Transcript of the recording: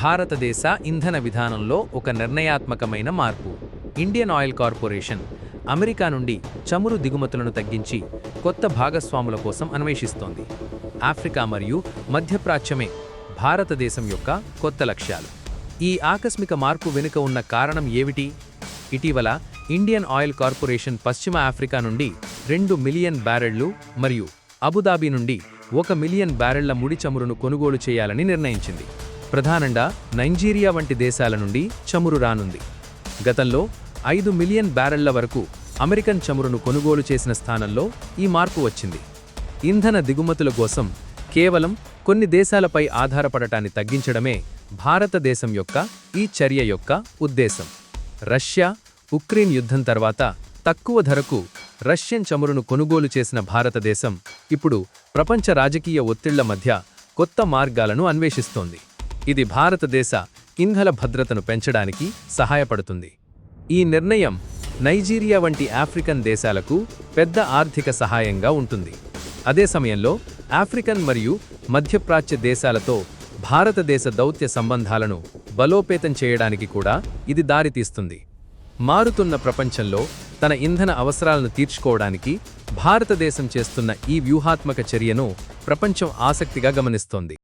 భారతదేశ ఇంధన విధానంలో ఒక నిర్ణయాత్మకమైన మార్పు. ఇండియన్ ఆయిల్ కార్పొరేషన్ అమెరికా నుండి చమురు దిగుమతులను తగ్గించి కొత్త భాగస్వాముల కోసం అన్వేషిస్తోంది. ఆఫ్రికా మరియు మధ్యప్రాచ్యమే భారతదేశం యొక్క కొత్త లక్ష్యాలు. ఈ ఆకస్మిక మార్పు వెనుక ఉన్న కారణం ఏమిటి? ఇటీవల ఇండియన్ ఆయిల్ కార్పొరేషన్ పశ్చిమ ఆఫ్రికా నుండి రెండు మిలియన్ బ్యారెళ్ళు మరియు అబుదాబి నుండి ఒక మిలియన్ బ్యారెళ్ళ ముడి చమురును కొనుగోలు చేయాలని నిర్ణయించింది. ప్రధానంగా నైజీరియా వంటి దేశాల నుండి చమురు రానుంది. గతంలో ఐదు మిలియన్ బ్యారెళ్ళ వరకు అమెరికన్ చమురును కొనుగోలు చేసిన స్థానంలో ఈ మార్పు వచ్చింది. ఇంధన దిగుమతుల కోసం కేవలం కొన్ని దేశాలపై ఆధారపడటాన్ని తగ్గించడమే భారతదేశం యొక్క ఈ చర్య యొక్క ఉద్దేశం. రష్యా ఉక్రెయిన్ యుద్ధం తర్వాత తక్కువ ధరకు రష్యన్ చమురును కొనుగోలు చేసిన భారతదేశం ఇప్పుడు ప్రపంచ రాజకీయ ఒత్తిళ్ళ మధ్య కొత్త మార్గాలను అన్వేషిస్తోంది. ఇది భారతదేశ ఇంధన భద్రతను పెంచడానికి సహాయపడుతుంది. ఈ నిర్ణయం నైజీరియా వంటి ఆఫ్రికన్ దేశాలకు పెద్ద ఆర్థిక సహాయంగా ఉంటుంది. అదే సమయంలో ఆఫ్రికన్ మరియు మధ్యప్రాచ్య దేశాలతో భారతదేశ దౌత్య సంబంధాలను బలోపేతం చేయడానికి కూడా ఇది దారితీస్తుంది. మారుతున్న ప్రపంచంలో తన ఇంధన అవసరాలను తీర్చుకోవడానికి భారతదేశం చేస్తున్న ఈ వ్యూహాత్మక చర్యను ప్రపంచం ఆసక్తిగా గమనిస్తోంది.